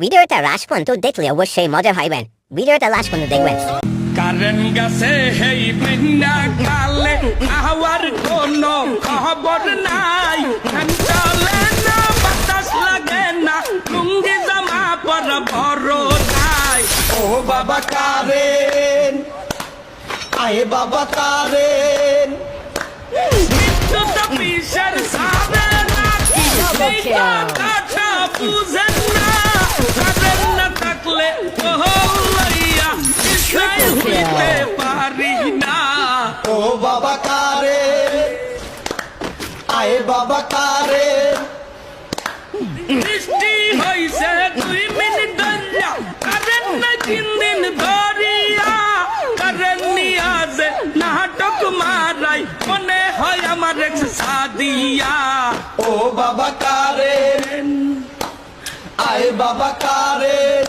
ভিডিওটা লাস্ট পর্যন্ত দেখলে অবশ্যই মজা পাইবেন ভিডিওটা লাস্ট পর্যন্ত দেখবেন কারেন্ট গাছে হেই মেন্না কালে আওয়ার কোনো খবর নাই চলে না বাতাস লাগে না লুঙ্গি জামা পর বড় নাই ও বাবা কারেন আয়ে বাবা কারেন তো পিসের সাবে নাকি এই কথাটা আয়ে বাবা কারেন বৃষ্টি হইছে দুই মিনিট ধরিয়া। কারেন না তিন দিন ধরিয়া। কারেন নিয়া যে নাটক মারাই। মনে হয় আমার এক্স সাদিয়া। ও বাবা কারেন আয়ে বাবা কারেন